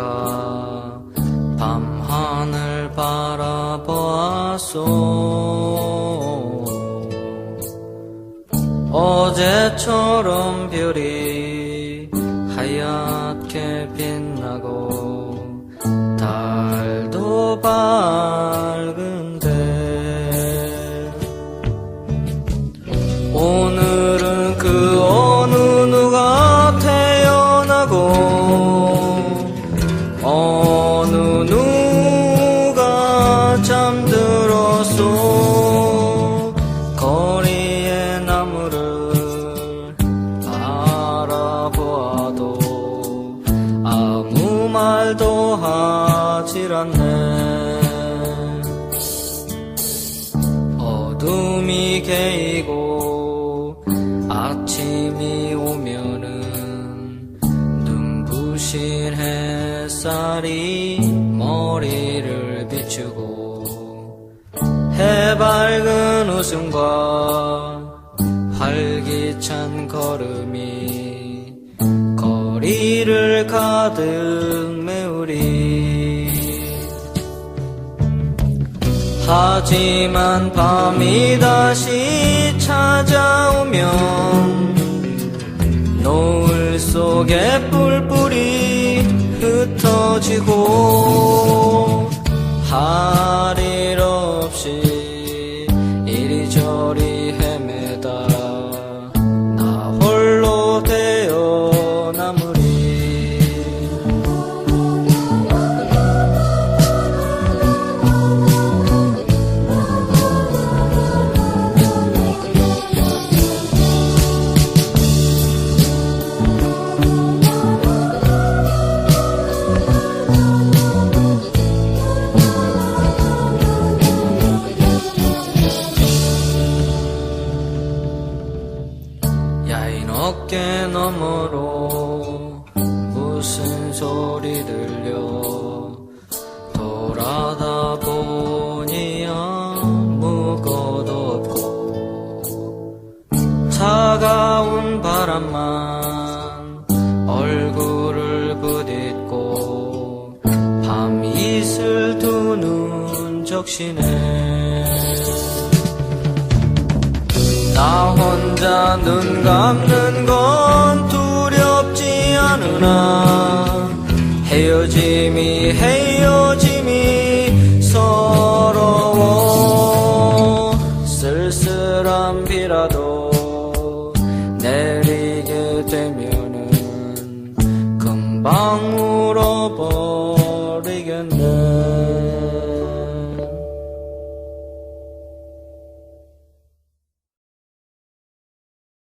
걷다가 밤하늘 바라보았소. 어제처럼 별이 하얗게 빛 말도 하질 않네. 어둠이 개이고 아침이 오면은 눈부신 햇살이 머리를 비추고 해밝은 웃음과 활기찬 걸음이 거리를 가득 메우리. 하지만 밤이 다시 찾아오면 노을 속에 뿔뿔이 흩어지고 어깨 너머로 무슨 소리 들려? 돌아다 보니 아무것도 없고 차가운 바람만 얼굴을 부딪고 밤 이슬 두 눈 적시네. 나 혼자 눈 감는 건 않으나. 헤어짐이 헤어짐이 서러워. 쓸쓸한 비라도 내리게 되면은 금방 울어버리겠네